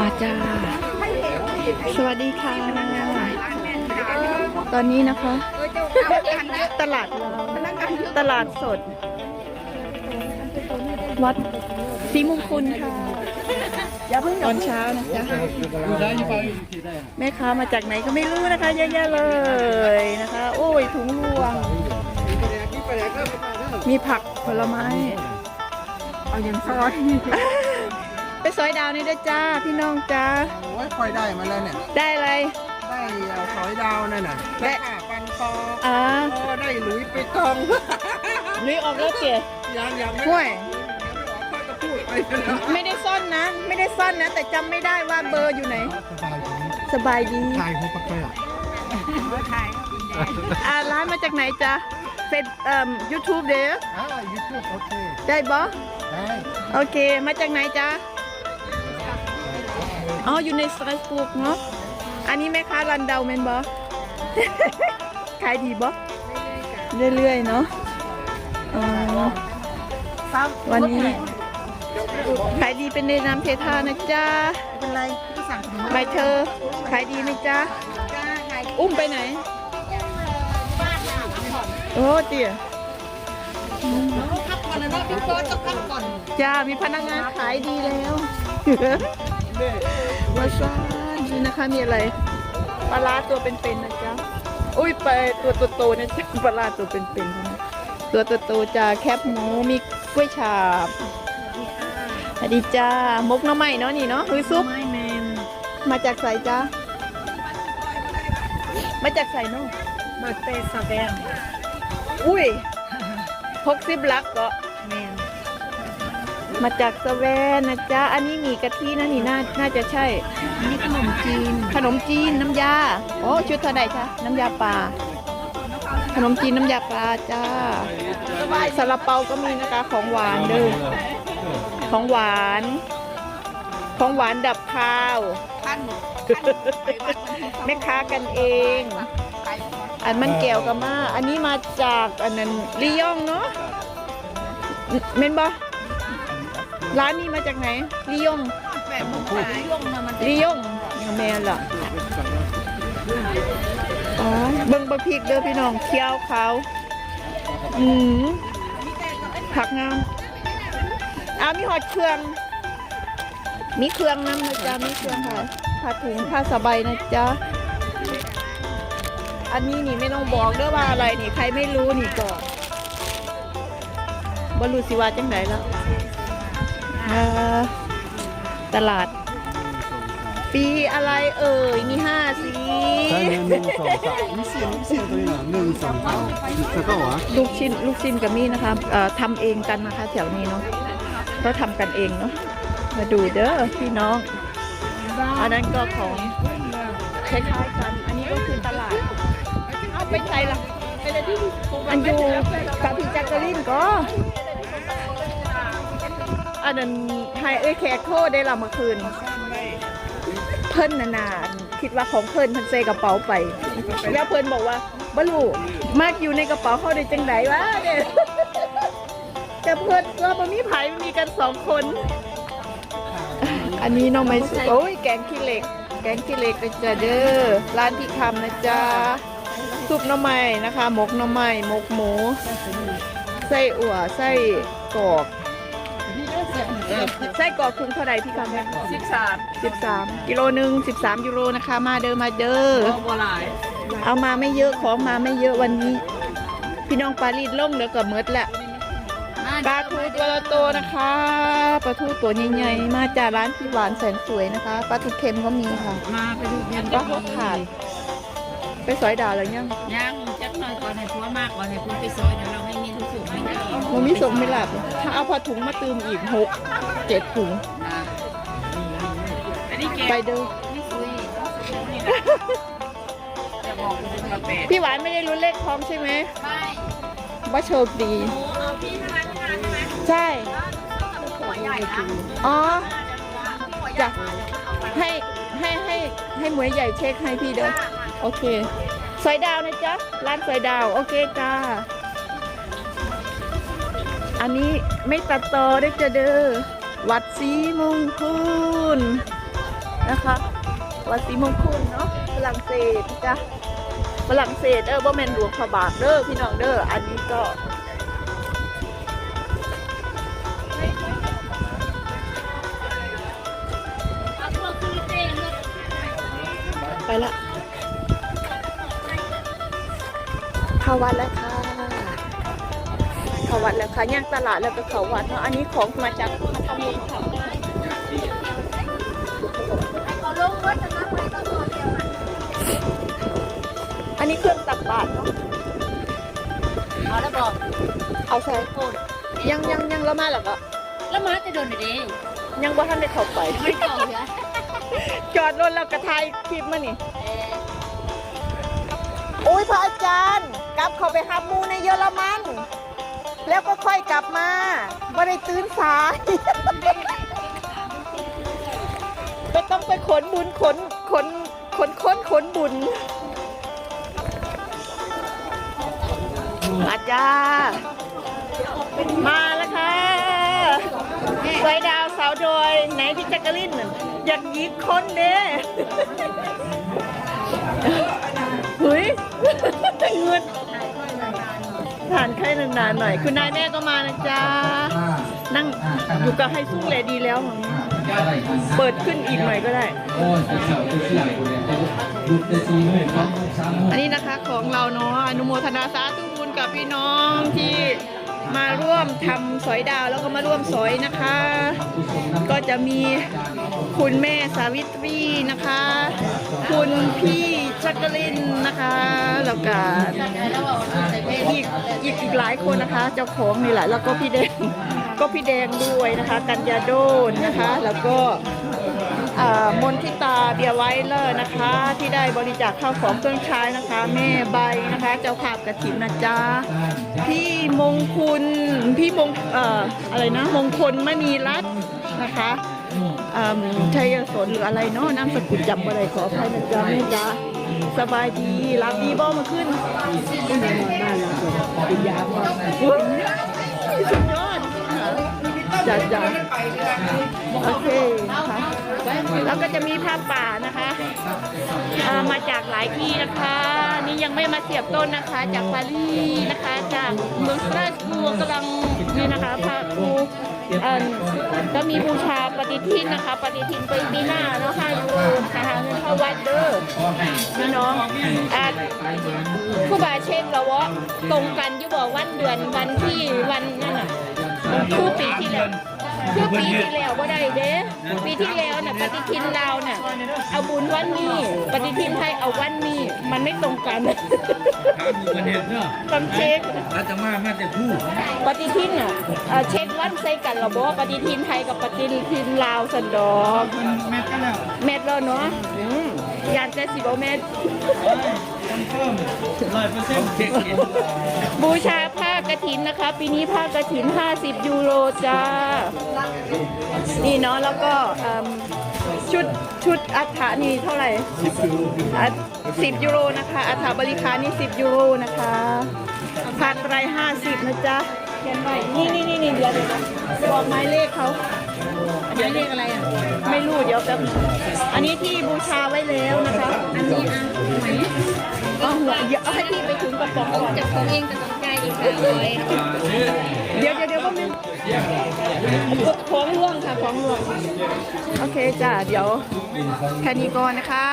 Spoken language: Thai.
มาจ้า สวัสดีค่ะ ตอนนี้นะคะ ตลาด ตลาดสด วัดศรีมงคลค่ะตอนเช้านะจ๊ะแม่ค้ามาจากไหนก็ไม่รู้นะคะเยอะแยะเลยนะคะ โอ้ยถุงรวง มีผักผลไม้ เอาอย่างซอย ซอยดาวนี่ด้วยจ้าพี่น้องจ้าโอ้ยคอยได้มาแล้วเนี่ย ได้อะไร ได้เอาสอยดาวนั่นน่ะได้ได้ค่ะปันคออ่าโอ้ได้หลุยไปตอง ลุยออกแล้วเก๋ยังยังไม่ห่วย ค่อยก็พูดไปนะไม่ได้ซ่อนนะ ไม่ได้ซ่อนนะ แต่จำไม่ได้ว่าเบอร์อยู่ไหน สบายดีสบายดีถ่ายหัวปลาเกลืออ่าร้านมาจากไหนจ๊ะเฟซเอ่อยูทูบเด้ออ่ายูทูบโอเค ได้บอได้ โอเค มาจากไหนจ๊ะ อ๋ออยู่ในสตรสบุกเนาะอันนี้แม่ค้ารันเดาเมนบอ ขายดีบอเรื่อยๆเนาะอ๋อวันนี้ขายดีเป็นในน้ำเททานะจ๊ะเป็นไรที่สั่งขนมใบเธอขายดีไหมจ๊ะอุ้มไปไหนโอ้เตี๋ยพักก่อนนะพี่เฟิร์สต้องพักก่อนจ้ามีพนักงานขายดีแล้ว มาซ่านนี่นะคะมีอะไรปลาร้าตัวเป็นๆนะจ๊ะอุ้ยไปตัวโตๆนะจ๊ะปลาร้าตัวเป็นๆนะตัวโตๆจ้าแคบหมูมีกล้วยฉาบสวัสดีจ้ามกหน้ำใหม่เนาะนี่เนาะคือซุปไม่แมนมาจากใส่จ้ามาจากใส่เนาะมาเตะสแกนอุ้ยหกสิบลักก็แมนมาจากสแวนนะจ๊ะ อันนี้หมีกะทินะนี่น่าน่าจะใช่นี่ขนมจีน ขนมจีนน้ำยา โอ้ชุดเท่าไหร่คะน้ำยาปลา ขนมจีนน้ำยาปลาจ้าซาลาเปาก็มีนะคะของหวานเด้อของหวาน ของหวานดับคาวท่านแม่ค้ากันเอง อันมันแก้วกับมา อันนี้มาจากอันนั้นลียองเนาะเมนบอ ร้านนี้มาจากไหนลียองแบบผมขายย่วงมามันลียงแม่นล่ะอ๋อเบิ่งบะพริกเด้อพี่น้องเคี้ยวขาวอืมผักงามอ้าวมีหอดเครื่อง มีเครื่องน้ำนะจ๊ะมีเครื่องค่ะผ้าถุงผ้าสบายนะจ๊ะอันนี้นี่ไม่ต้องบอกเด้อว่าอะไรนี่ใครไม่รู้นี่ก็บรู้สิว่าจังไดแล้ว อ่าตลาด ปีอะไรเอ่ย มีห้าสีใช่หนึ่งสองสามมีเสียงมีเสียงตัวนี้นะหนึ่งสองสามแล้วก็วะลูกชิ้นลูกชิ้นกับมีนะคะเอ่อทำเองกันนะคะ แถวนี้เนาะก็ทำกันเองเนาะมาดูเด้อพี่น้อง อันนั้นก็ของคล้ายๆกัน อันนี้ก็คือตลาด เอาไปใส่ละอันอยู่กับพี่แจักรีนก็ อันนั้นไฮเอ้ยแขกโทษได้ละเมื่อคืน เพิ่นนานาคิดว่าของเพิ่นเพิ่นใส่กระเป๋าไปแล้วเพิ่นบอกว่าบลูมากอยู่ในกระเป๋าเขาได้จังไดวะเนี่ยแต่เพิ่นก็บ่มีไผมีกันสองคน อันนี้น้องไม่สุโอ้ยแกงขี้เหล็ก แกงขี้เหล็กนะจ๊ะเด้อร้านพี่คำนะจ๊ะซุปหน้ำไม้นะคะ หมกหน้ำไม้หมกหมูไส้อั่วไส้กรอก ไส้กรอกถุงเท่าไหร่พี่คำสิบสามสิบสามกิโลหนึ่งสิบสามยูโรนะคะ มาเด้อมาเด้อบัวลายเอามาไม่เยอะของมาไม่เยอะวันนี้ พี่น้องปลาลีดล่งแล้วก็เมดละปลาทูตัวโตนะคะปลาทูตัวใหญ่ๆมาจากร้านพี่หวานแสนสวยนะคะปลาทูเค็มก็มีค่ะ มาไปดูเย็นปลาเขาขาดไปสอยดาวแล้วยังย่างจักหน่ อยก่อนให้ผัวมากก่อนให้ผัวไปซอยเดี๋ยวเราไม่มีทุกสุขไม่ได้มันมีส่งไม่หลับ ถ้าเอาผ้าถุงมาตืมอีกหกเจ็ดถุง อันนี้แกไปเด้อไม่ซุยจะบอกคุณมาแปดพี่หวานไม่ได้ลุ้นเลขทองใช่ไหมไม่ว่าโชคดีหมูเอาพี่เท่านั้นเท่านั้นใช่ไหมใช่ หัวใหญ่นะอ๋อ หัวใหญ่จ้ะ ให้ให้ให้ให้หมวยใหญ่เช็คให้พี่เด้อโอเค สอยดาวนะจ๊ะ ร้านสอยดาว โอเคจ้า อันนี้ไม่ตัดต่อได้จะเด้อ วัดศรีมงคลนะคะ วัดศรีมงคลเนาะ ฝรั่งเศสจ้ะ ฝรั่งเศสเออบ่แมนหลวงพระบาทเด้อพี่น้องเด้อ อันนี้ก็ไปละ เข้าวัดแล้วค่ะเข้าวัดแล้วค่ะย่างตลาดแล้วก็เข้าวัดเนาะอันนี้ของมาจากมาทำลงค่ะอันนี้เครื่องตักบาตรเนาะเอาแล้วบอกเอาใส่ยังยังยังแล้วมาแล้วก็แล้วมาจะโดนไหนดียังว่าท่านได้เข้าไปไม่ต่อเหรอจอดรถแล้วกระทายคลิปมานี่โอ้ย พระอาจารย์ กลับเขาไปหามูในเยอรมัน แล้วก็ค่อยกลับมาไม่ได้ตื่นสายไม่ต้องไปขนบุญขนขนขนค้นขนบุญ อาจารย์มาแล้วค่ะสวยดาวสาวโดยไหนพี่แจักรินน่ะอยากยิกคนเด้ ฮ้ยเงินทานไข่นานๆหน่อย คุณนายแม่ก็มานะจ๊ะ นั่งอยู่กับไฮซุ่งเลยดีแล้วมั้งเปิดขึ้นอีกหน่อยก็ได้โอ้ยเสาตัวเชื่อคนเนี่ยยุบแต่ซีมือครับสามอันนี้นะคะของเราเนาะอนุโมทนาสาธุบุญกับพี่น้องที่ มาร่วมทำสอยดาวแล้วก็มาร่วมสอยนะคะ ก็จะมีคุณแม่สาวิตรีนะคะ คุณพี่ชักกลินนะคะแล้วก็อีกอีกอีกหลายคนนะคะ เจ้าของนี่แหละแล้วก็พี่แดงก็พี่แดงด้วยนะคะ กัญญาโดนนะคะ แล้วก็ มนทิตาเบียร์ไวเลอร์นะคะ ที่ได้บริจาคข้าวของเครื่องใช้นะคะ แม่ใบนะคะ เจ้าภาพกระถินนะจ๊ะพี่มงคุณพี่มงเอ่ออะไรนะ มงคลไม่มีรัฐนะคะอ่าชัยสนหรืออะไรเนาะนามสกุลจำอะไรขออภัยนะจ๊ะแม่จ๊ะสบายดีรับดีบ่มาขึ้นอุ๊ยสุดยอด จ้ะจ้ะโอเคนะคะแล้วก็จะมีภาพป่านะคะอ่ามาจากหลายที่นะคะ นี่ยังไม่มาเสียบต้นนะคะ จากปารีสนะคะ จากเมืองสตราสบูร์กำลังนี่นะคะพระครูเอ่อก็มีบูชาปฏิทินนะคะ ปฏิทินปีปีหน้าเนาะ5ยูโรนะคะเงินเข้าวัดเด้อพี่น้องอ่าครูบาเช็คแล้วว่าตรงกันอยู่บอกวันเดือนวันที่วันนั่นน่ะ คือปีที่แล้วคือปีที่แล้วว่าได้เด้ปีที่แล้วน่ะปฏิทินเราวน่ะเอาบุญวันนี้ ปฏิทินไทยเอาวันนี้ มันไม่ตรงกันถามอยู่ประเด็นเนาะต้องเช็คอาตมามาแต่ผู้ปฏิทินอะเอ่อเช็ควันใส่กันเราบอกว่าปฏิทินไทยกับปฏิทินลาวสันดอกแม่กันแล้วแมทแล้วเนาะอืมยานแต่สิบเมตรร้อยเปอร์เซ็นต์เช็คเองบูชากระถินนะคะ ปีนี้ผ้ากระถิน 50 ยูโรจ้า นี่เนาะแล้วก็เอิ่มชุดชุดอัฐานี่เท่าไหร่สิบยูโรนะคะอัฐาบริคารนี่สิบยูโรนะคะผ้าไตรห้าสิบนะจ๊ะเขียนไว้นี่นี่นี่นี่เดี๋ยวเดี๋ยวนะบอกหมายเลขเขาหมายเลขอะไรอะไม่รู้เดี๋ยวแป๊บนึงอันนี้ที่บูชาไว้แล้วนะคะ อันนี้อะไหนเอาหัวเยอาให้พี่ไปถึงกระป๋องก่อนจากตัวเองกับ เดี๋ยวเดี๋ยวเดี๋ยวก็มีของร่วงค่ะของร่วง โอเคจ้ะ เดี๋ยวแค่นี้ก่อนนะคะ